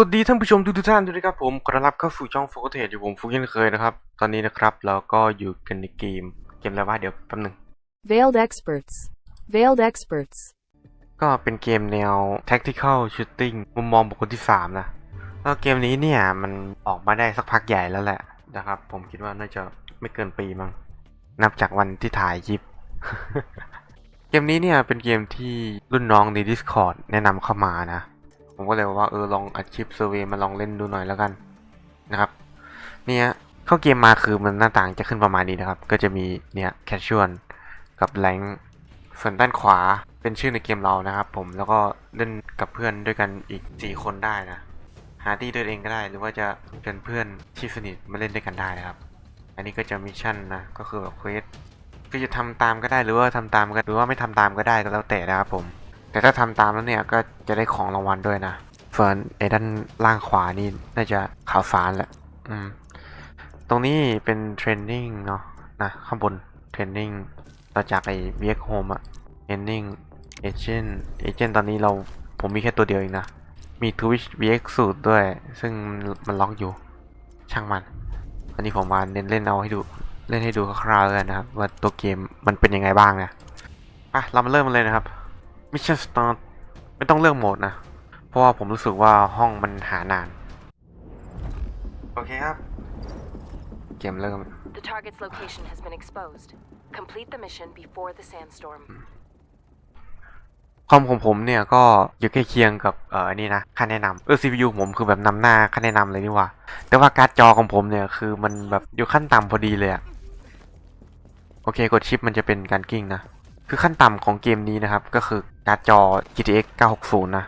วัสดีท่านผู้ชมทุกๆท่านด้วยนะครับผมขอต้อนรับเข้าสู่ช่องโฟกัสเทอยู่ผมฟุกเช่นเคยนะครับ ตอนนี้นะครับเราก็อยู่กันในเกม เกมอะไรวะเดี๋ยวแป๊บหนึง Veiled experts. Veiled experts. ก็เป็นเกมแนว tactical shooting มุมมองบุคคลที่ 3 นะแล้วเกมนี้เนี่ยมันออกมาได้สักพักใหญ่แล้วแหละนะครับ ผมคิดว่าน่าจะไม่เกินปีมั้งนับจากวันที่ถ่ายคลิปเกมนี้เนี่ยเป็นเกมที่รุ่นน้องใน Discord แนะนำเข้ามานะ ผมก็เลยว่าเออลองอัดคลิปเซอร์เวมาลองเล่นดูหน่อยแล้วกันนะครับเนี่ยเข้าเกมมาคือมันหน้าต่างจะขึ้นประมาณนี้นะครับ ก็จะมีเนี่ยแคชชวลกับแรงส่วนด้านขวาเป็นชื่อในเกมเรานะครับ ผมแล้วก็เล่นกับเพื่อนด้วยกันอีก 4 คนได้นะหาที่เดินเองก็ได้ หรือว่าจะเป็นเพื่อนที่สนิทมาเล่นด้วยกันได้นะครับ อันนี้ก็จะมิชชั่นนะก็คือแบบเควสคือจะทำตามก็ได้หรือว่าทำตามก็หรือว่าไม่ทำตามก็ได้ก็แล้วแต่นะครับผม แต่ถ้าทำตามแล้วเนี่ยก็จะได้ของรางวัลด้วยนะส่วนไอ้ด้านล่างขวานี่น่าจะขาวฟ้าแหละอืมตรงนี้เป็นเทรนนิ่งเนาะนะข้างบนเทรนนิ่งต่อจากไอ้ VX Home อะเทรนนิ่งเอเจนต์เอเจนต์ตอนนี้เราผมมีแค่ตัวเดียวเองนะ มี Twitch VX สูตรด้วย ซึ่งมันล็อกอยู่ ช่างมัน อันนี้ผมมาเน้นเล่นเอาให้ดูเล่นให้ดูคร่าวๆแล้วกันนะครับ ว่าตัวเกมมันเป็นยังไงบ้างนะอะเรามาเริ่มกันเลยนะครับ Mission Start ไม่ต้องเลือกโหมดนะ เพราะว่าผมรู้สึกว่าห้องมันหานาน โอเคครับ เกมเริ่ม The target's location has been exposed. Complete the mission before the sandstorm. คอมของผมเนี่ยก็อยู่ใกล้เคียงกับเออนี่นะค่าแนะนำเออ CPU ผมคือแบบนำหน้าค่าแนะนำเลยนี่หว่า แต่ว่าการ์ดจอของผมเนี่ยคือมันแบบอยู่ขั้นต่ำพอดีเลยอะโอเคกดชิปมันจะเป็นการกิ้งนะ คือขั้นต่ำของเกมนี้นะครับ ก็คือ การ์ดจอ GTX 960 นะ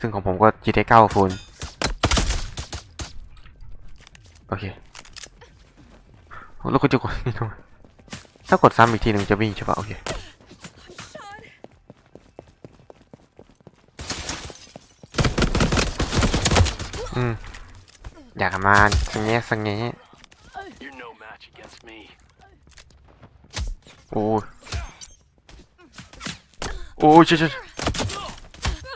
ซึ่งของผมก็ GTX 960 โอเคแล้วก็จะกดนี่ทำไมถ้ากดซ้ำอีกทีหนึ่งจะวิ่งใช่ปะโอเคอืมอยากมาสังเงี้ยสังเงี้ย You're no match against me. โอ้ยโอ้ยชิชิ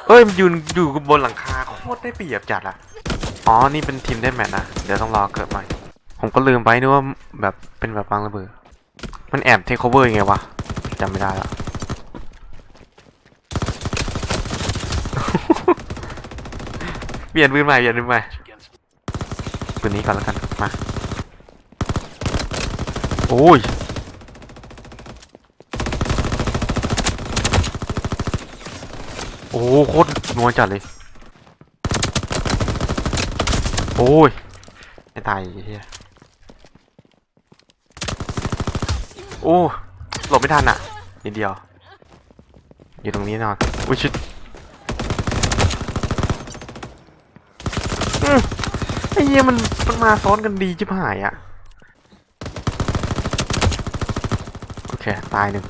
เอ้ยมันยืนอยู่บนหลังคาโคตรได้เปรียบจัดอะอ๋อ นี่เป็นทีมได้แมตช์นะ เดี๋ยวต้องรอเกิดใหม่ ผมก็ลืมไปนึกว่าแบบเป็นแบบวางระเบิด มันแอบเทคโอเวอร์ยังไงวะจำไม่ได้ละเปลี่ยนปืนใหม่เปลี่ยนปืนใหม่ปืนนี้ก่อนแล้วกัน มา โอ้ย โอ้โหโคตรนัวจัดเลย โอ้ยไม่ตายอ้เฮียโอ้หลบไม่ทันอะนิดเดียว อยู่ตรงนี้นอนอุ้ยชิดไอ้เหี้ยมันมันมาซ้อนกันดีจิบหายอะ โอเค ตายหนึ่ง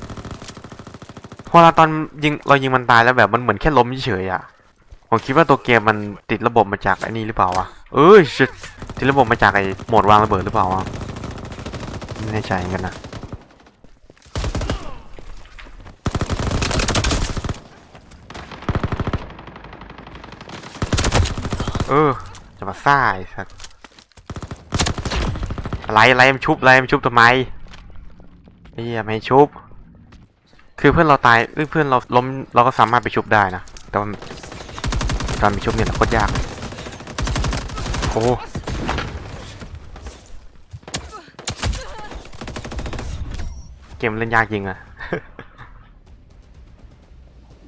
พอเราตอนยิงเรายิงมันตายแล้วแบบมันเหมือนแค่ล้มเฉยอะผมคิดว่าตัวเกมมันติดระบบมาจากไอ้นี่หรือเปล่าวะเอ้ยชิติดระบบมาจากไอ้โหมดวางระเบิดหรือเปล่าวะไม่แน่ใจเหมือนกันนะเออ จะมาซ่าไอ้สัสอะไรอะไรมันชุบอะไรมันชุบทำไมไอ้เหี้ยไม่ชุบ คือเพื่อนเราตายเอ้ยเพื่อนเราล้มเราก็สามารถไปชุบได้นะแต่ว่าการไปชุบเนี่ยโคตรยากเลยโอ้เกมเล่นยากจริงอะ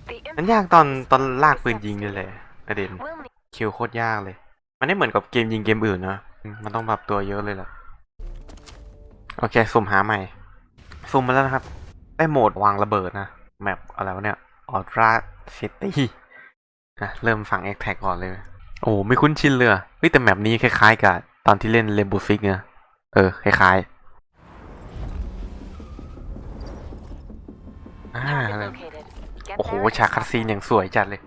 The มัน impact ยากตอนตอนลากปืนยิงนี่แหละประเด็น will need คิวโคตรยากเลย มันไม่เหมือนกับเกมยิงเกมอื่นนะอืมมันต้องปรับตัวเยอะเลยล่ะโอเคสุ่มหาใหม่สุ่มมาแล้วนะครับ ได้โหมดวางระเบิดนะ แมปอะไรวะเนี่ยออทราซิตี้นะเริ่มฝั่ง a อ t แทกก่อนเลย โอ้ไม่คุ้นชินเลยอะเฮ้ยแต่แมปนี้คล้ายๆกับตอนที่เล่นเลมบูฟิกเนี่ยเออ คล้ายๆอ่า target เลย located. Get โอ้โห there ฉากคัดซีนอย่างสวยจัดเลย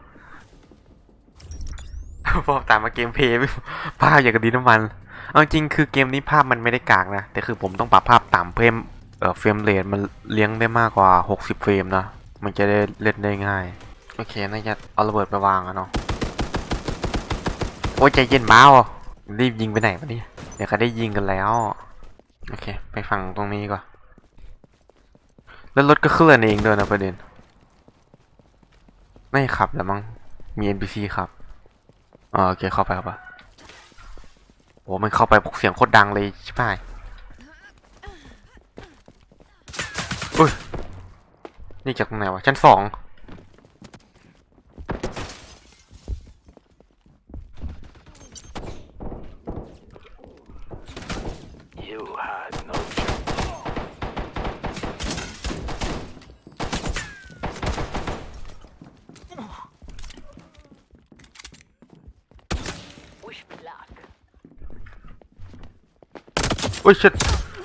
พอตามมาเกมเพลย์ภาพอย่างกับดีน้ำมัน เอาจริงคือเกมนี้ภาพมันไม่ได้กากนะ แต่คือผมต้องปรับภาพต่ำเพิ่ม เฟรมเรทมันเลี้ยงได้มากกว่า 60 เฟรมนะ มันจะได้เล่นได้ง่าย โอเคน่าจะเอาระเบิดไปวางอะเนาะ โอ้ยใจเย็นบ้าวรีบยิงไปไหนวะเนี่ย เดี๋ยวก็ได้ยิงกันแล้ว โอเค ไปฝั่งตรงนี้ก่อน แล้วรถก็เคลื่อนเองด้วยนะประเด็น ไม่ขับแล้วมั้ง มี NPC ขับอ๋อโอเคเข้าไปเข้าไปโอ้มันเข้าไปพวกเสียงโคตรดังเลยใช่ไหมอุ้ย นี่จากตรงไหนวะ ชั้นสอง You had no chance. Wish me luck. อุ้ยชิด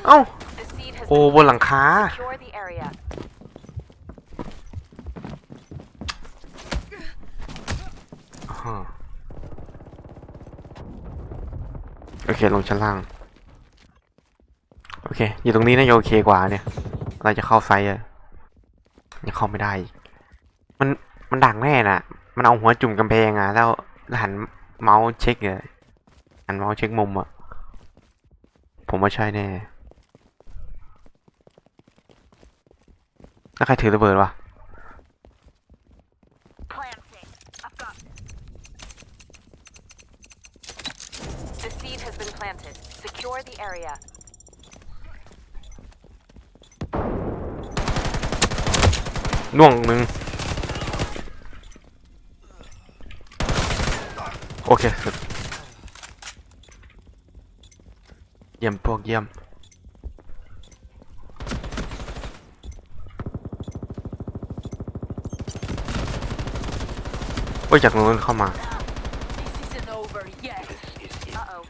เอ้า The seed has โอ้ been บนหลังคา secure the area. อ่า โอเคลงชั้นล่าง โอเค อยู่ตรงนี้น่าจะโอเคกว่าเนี่ย เราจะเข้าไซต์อะยังเข้าไม่ได้ มันมันดังแน่น่ะ มันเอาหัวจุ่มกำแพงอะแล้วแล้วหันเมาส์เช็คเลยหันเมาส์เช็คมุมอะ ผมว่าใช่แน่ แล้วใครถือระเบิดวะ Planting. I've got. The seed has been planted. Secure the area. น่วงหนึ่งโอเค สุด เยี่ยมพวกเยี่ยม โอ้ยจากนู้นเข้ามา This isn't over yet. Uh oh.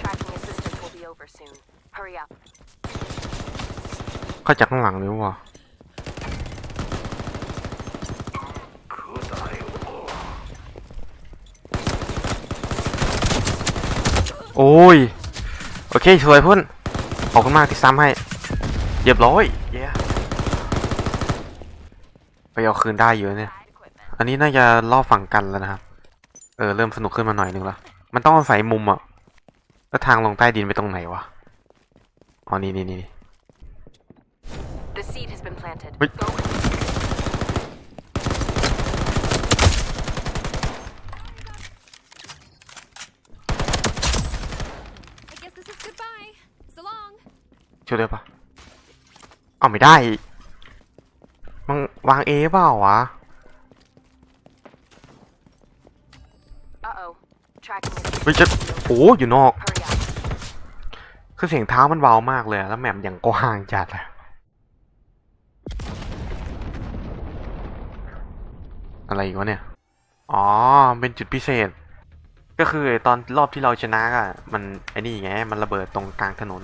Tracking assistance will be over soon. Hurry up. เข้าจากข้างหลังนี่วะ โอ้ย โอเคสวยพุ่นขอบคุณมากที่ซ้ำให้เรียบร้อยเย้ไปเอาคืนได้อยู่เนี่ย อันนี้น่าจะล่อฝั่งกันแล้วนะครับ เออเริ่มสนุกขึ้นมาหน่อยนึงละ มันต้องอาศัยมุมอะแล้วทางลงใต้ดินไปตรงไหนวะ อ๋อนี่นี่นี่ The seed has been planted. Wait. Go. I ช่วยได้ปะเอาไม่ได้มันวางเอเปล่าวะ Uh oh. Tracking เฮ้ยจะโอ้อยู่นอก คือเสียงเท้ามันเบามากเลย แล้วแมปอย่างกว้างจัดอะอะไรอีกวะเนี่ย อ๋อ เป็นจุดพิเศษ ก็คือตอนรอบที่เราชนะอะมันไอ้นี่ไง มันระเบิดตรงกลางถนน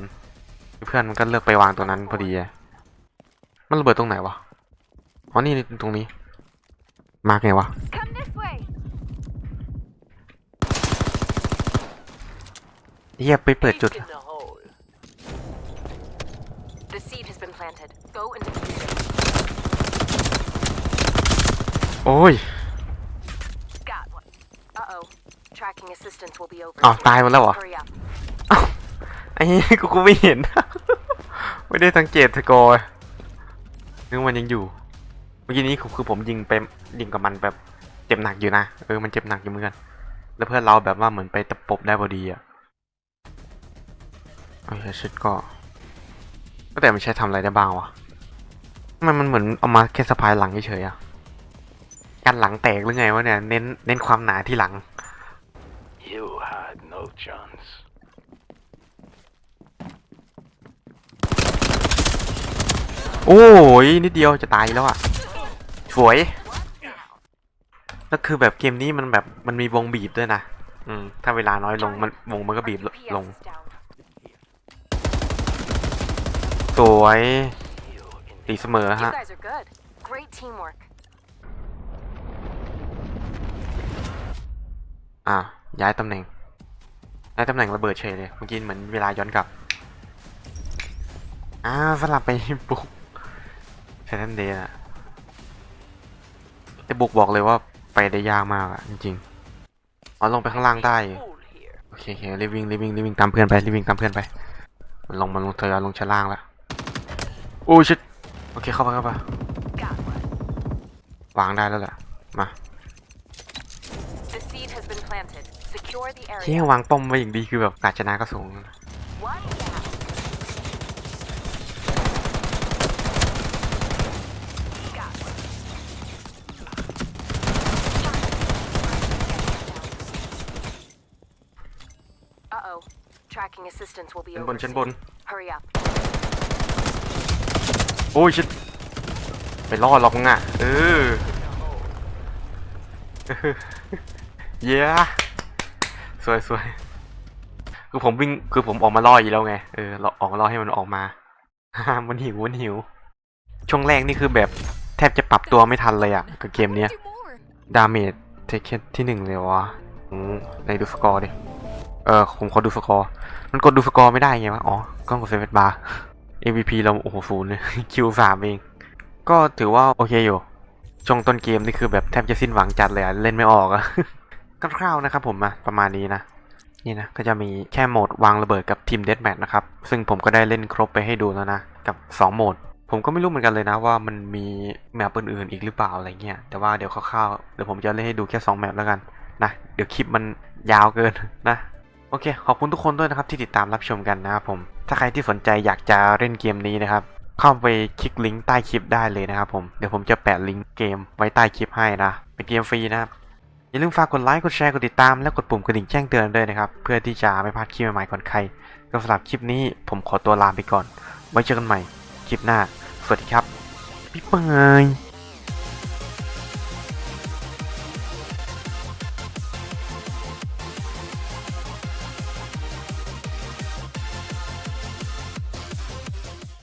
เพื่อนมันก็เลือกไปวางตรงนั้นพอดีอะมันระเบิดตรงไหนวะอ๋อนี่ตรงนี้ มาร์กไงวะ Come this way. เฮียไปเปิดจุด in the hole. The seed has been planted. Go and defuse it. โอ้ย Got one. Uh oh. Tracking assistance will be over. อ้าว soon. ตายหมดแล้วเหรอ Hurry up. อ้าว ไอ้นี่กูกูไม่เห็น ไม่ได้สังเกตสกอร์นึกว่ามันยังอยู่ เมื่อกี้นี้คือคือผมยิงไปยิงกับมันแบบเจ็บหนักอยู่นะ เออมันเจ็บหนักอยู่เหมือนกัน แล้วเพื่อนเราแบบว่าเหมือนไปตะปบได้พอดีอะโอเคชุดก็ก็แต่มันใช้ทำอะไรได้บ้างวะทำไมมันเหมือนเอามาแค่สะพายหลังเฉยๆอะกันหลังแตกหรือไงวะเนี่ย เน้นเน้นความหนาที่หลัง You had no chance. โอ้ยนิดเดียวจะตายแล้วอะสวยแล้วคือแบบเกมนี้มันแบบมันมีวงบีบด้วยนะอืมถ้าเวลาน้อยลงมันวงมันก็บีบ RTPS ลง is down. สวย You in ตีเสมอ You ฮะ guys are good. Great teamwork. อะย้ายตำแหน่งย้ายตำแหน่งระเบิดเฉยเลยเมื่อกี้เหมือนเวลาย้อนกลับอ่าสลับไปบุก แซนเดย์อะแต่บุกบอกเลยว่าไปได้ยากมากอะจริงๆอ๋อลงไปข้างล่างได้ fool เคโอเครีบวิ่งรีบวิ่งรีบวิ่งตามเพื่อนไปรีบวิ่งตามเพื่อนไป มันลงมันลงทยอยลงชั้นล่างแล้วโอ้ชิดโอเคเข้าไปเข้าไป Got one. วางได้แล้วแหละมา The seed has been planted. Secure the ที่ area. วางป้อมไว้อย่างดีคือแบบกาชนะก็สูง One down. Assistance will be ชั้นบ over นชั้น soon. บน Hurry up. โอ้ยชิดไปรอดหรอกมึงอะ เออ เย้สวยสวยคือผมวิ่งคือผมออกมาล่ออยู่แล้วไง เออเราออกมาล่อให้มันออกมา มันหิวมันหิว ช่วงแรกนี่คือแบบแทบจะปรับตัวไม่ทันเลยอะ กับเกมเนี้ย Do more. ดาเมจเทคที่หนึ่งเลยวะอืมในดูสกอร์ดิ เออผมขอดูสกอร์ มันกดดูสกอร์ไม่ได้ไงวะ อ๋อกล้องกดเซฟบาร์ MVP เราโอ้โหศูนย์เลย คิวสามเอง ก็ถือว่าโอเคอยู่ ช่วงต้นเกมนี่คือแบบแทบจะสิ้นหวังจัดเลยอะเล่นไม่ออกอะคร่าวๆนะครับผมอะประมาณนี้นะ นี่นะ ก็จะมีแค่โหมดวางระเบิดกับทีมเด a แมทนะครับ ซึ่งผมก็ได้เล่นครบไปให้ดูแล้วนะ กับ 2 โหมด ผมก็ไม่รู้เหมือนกันเลยนะว่ามันมีแมปอื่นๆอีกหรือเปล่าอะไรเงี้ย แต่ว่าเดี๋ยวคร่าวๆ เดี๋ยวผมจะเล่นให้ดูแค่ 2 แมปแล้วกันนะ เดี๋ยวคลิปมันยาวเกินนะ โอเค ขอบคุณทุกคนด้วยนะครับที่ติดตามรับชมกันนะครับผม ถ้าใครที่สนใจอยากจะเล่นเกมนี้นะครับ เข้าไปคลิกลิงก์ใต้คลิปได้เลยนะครับผม เดี๋ยวผมจะแปะลิงก์เกมไว้ใต้คลิปให้นะ เป็นเกมฟรีนะครับ อย่าลืมฝากกดไลค์ กดแชร์ กดติดตาม และกดปุ่มกระดิ่งแจ้งเตือนด้วยนะครับ เพื่อที่จะไม่พลาดคลิปใหม่ๆก่อนใคร ก็สำหรับคลิปนี้ผมขอตัวลาไปก่อน ไว้เจอกันใหม่คลิปหน้า สวัสดีครับบ๊ายบาย